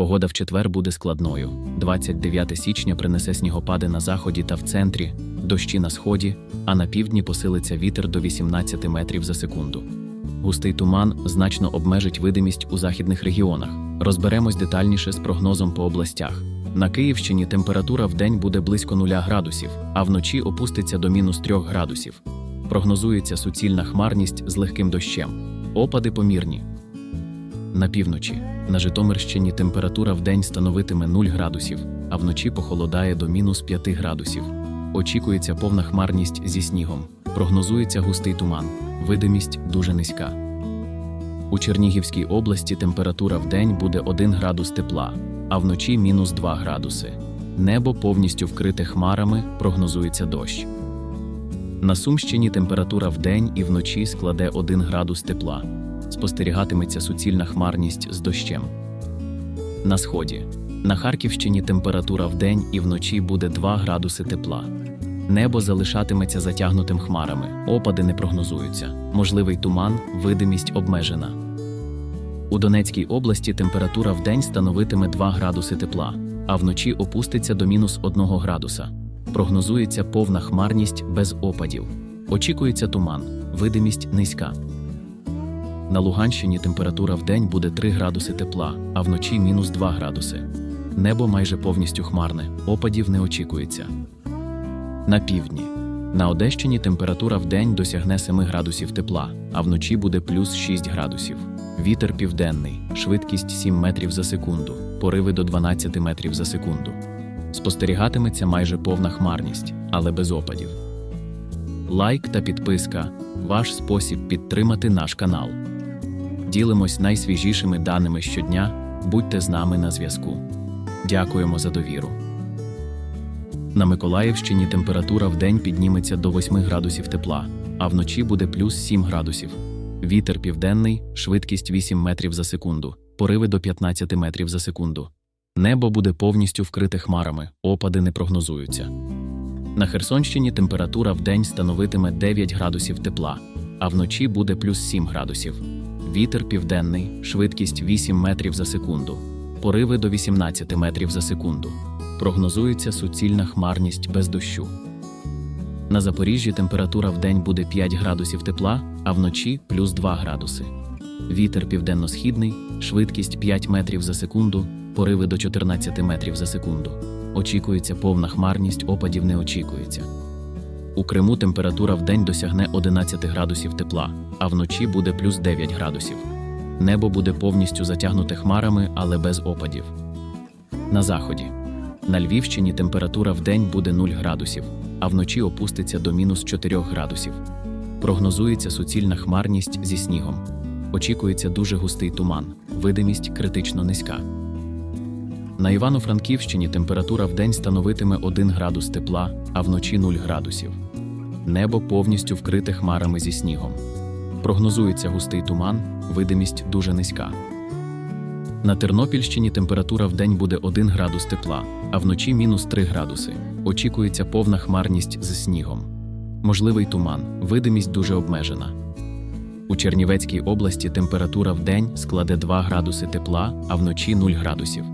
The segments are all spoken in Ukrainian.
Погода в четвер буде складною. 29 січня принесе снігопади на заході та в центрі, дощі на сході, а на півдні посилиться вітер до 18 метрів за секунду. Густий туман значно обмежить видимість у західних регіонах. Розберемось детальніше з прогнозом по областях. На Київщині температура в день буде близько 0 градусів, а вночі опуститься до мінус 3 градусів. Прогнозується суцільна хмарність з легким дощем. Опади помірні. На півночі на Житомирщині температура в день становитиме 0 градусів, а вночі похолодає до мінус 5 градусів. Очікується повна хмарність зі снігом. Прогнозується густий туман. Видимість дуже низька. У Чернігівській області температура в день буде 1 градус тепла, а вночі мінус 2 градуси. Небо повністю вкрите хмарами, прогнозується дощ. На Сумщині температура в день і вночі складе 1 градус тепла. Спостерігатиметься суцільна хмарність з дощем. На сході. На Харківщині температура в день і вночі буде 2 градуси тепла. Небо залишатиметься затягнутим хмарами, опади не прогнозуються. Можливий туман, видимість обмежена. У Донецькій області температура в день становитиме 2 градуси тепла, а вночі опуститься до мінус 1 градуса. Прогнозується повна хмарність без опадів. Очікується туман, видимість низька. На Луганщині температура в день буде 3 градуси тепла, а вночі мінус 2 градуси. Небо майже повністю хмарне, опадів не очікується. На півдні. На Одещині температура в день досягне 7 градусів тепла, а вночі буде плюс 6 градусів. Вітер південний, швидкість 7 метрів за секунду, пориви до 12 метрів за секунду. Спостерігатиметься майже повна хмарність, але без опадів. Лайк та підписка ваш спосіб підтримати наш канал. Ділимось найсвіжішими даними щодня. Будьте з нами на зв'язку. Дякуємо за довіру. На Миколаївщині температура в день підніметься до 8 градусів тепла, а вночі буде плюс 7 градусів. Вітер південний, швидкість 8 метрів за секунду, пориви до 15 метрів за секунду. Небо буде повністю вкрите хмарами, опади не прогнозуються. На Херсонщині температура в день становитиме 9 градусів тепла, а вночі буде плюс 7 градусів. Вітер південний, швидкість 8 метрів за секунду, пориви до 18 метрів за секунду. Прогнозується суцільна хмарність без дощу. На Запоріжжі температура в день буде 5 градусів тепла, а вночі плюс 2 градуси. Вітер південно-східний, швидкість 5 метрів за секунду, пориви до 14 метрів за секунду. Очікується повна хмарність, опадів не очікується. У Криму температура в день досягне 11 градусів тепла, а вночі буде плюс 9 градусів. Небо буде повністю затягнуте хмарами, але без опадів. На заході. На Львівщині температура в день буде 0 градусів, а вночі опуститься до мінус 4 градусів. Прогнозується суцільна хмарність зі снігом. Очікується дуже густий туман, видимість критично низька. На Івано-Франківщині температура в день становитиме 1 градус тепла, а вночі 0 градусів. Небо повністю вкрите хмарами зі снігом. Прогнозується густий туман, видимість дуже низька. На Тернопільщині температура в день буде 1 градус тепла, а вночі мінус 3 градуси. Очікується повна хмарність з снігом. Можливий туман, видимість дуже обмежена. У Чернівецькій області температура в день складе 2 градуси тепла, а вночі 0 градусів.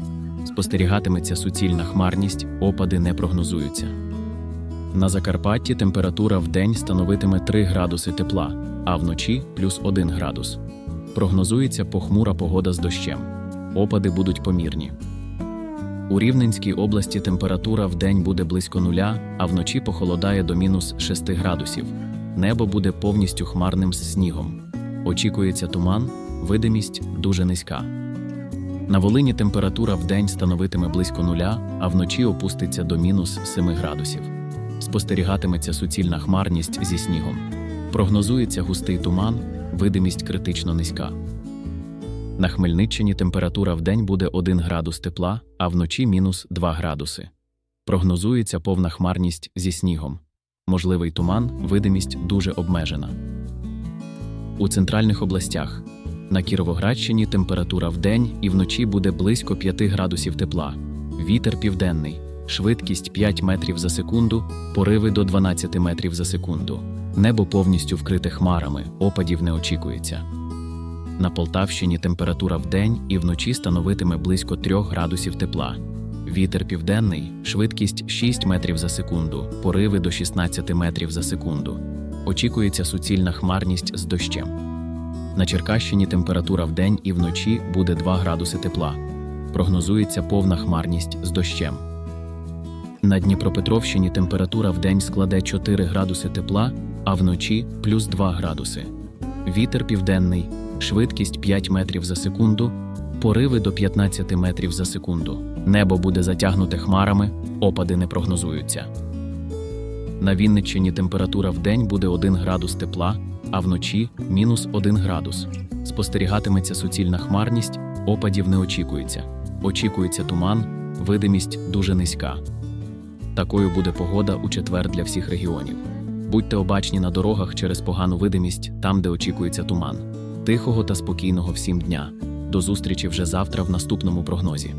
Спостерігатиметься суцільна хмарність, опади не прогнозуються. На Закарпатті температура в день становитиме 3 градуси тепла, а вночі плюс 1 градус. Прогнозується похмура погода з дощем. Опади будуть помірні. У Рівненській області температура в день буде близько нуля, а вночі похолодає до мінус 6 градусів. Небо буде повністю хмарним з снігом. Очікується туман, видимість дуже низька. На Волині температура в день становитиме близько нуля, а вночі опуститься до мінус 7 градусів. Спостерігатиметься суцільна хмарність зі снігом. Прогнозується густий туман, видимість критично низька. На Хмельниччині температура в день буде 1 градус тепла, а вночі мінус 2 градуси. Прогнозується повна хмарність зі снігом. Можливий туман, видимість дуже обмежена. У центральних областях на Кіровоградщині температура в день і вночі буде близько 5 градусів тепла. Вітер південний, швидкість 5 метрів за секунду, пориви до 12 метрів за секунду. Небо повністю вкрите хмарами, опадів не очікується. На Полтавщині температура вдень і вночі становитиме близько 3 градусів тепла. Вітер південний, швидкість 6 метрів за секунду, пориви до 16 метрів за секунду. Очікується суцільна хмарність з дощем. На Черкащині температура вдень і вночі буде 2 градуси тепла. Прогнозується повна хмарність з дощем. На Дніпропетровщині температура вдень складе 4 градуси тепла, а вночі плюс 2 градуси. Вітер південний, швидкість 5 метрів за секунду, пориви до 15 метрів за секунду. Небо буде затягнуте хмарами, опади не прогнозуються. На Вінниччині температура вдень буде 1 градус тепла, а вночі мінус 1 градус. Спостерігатиметься суцільна хмарність, опадів не очікується. Очікується туман, видимість дуже низька. Такою буде погода у четвер для всіх регіонів. Будьте обачні на дорогах через погану видимість, там, де очікується туман. Тихого та спокійного всім дня. До зустрічі вже завтра в наступному прогнозі.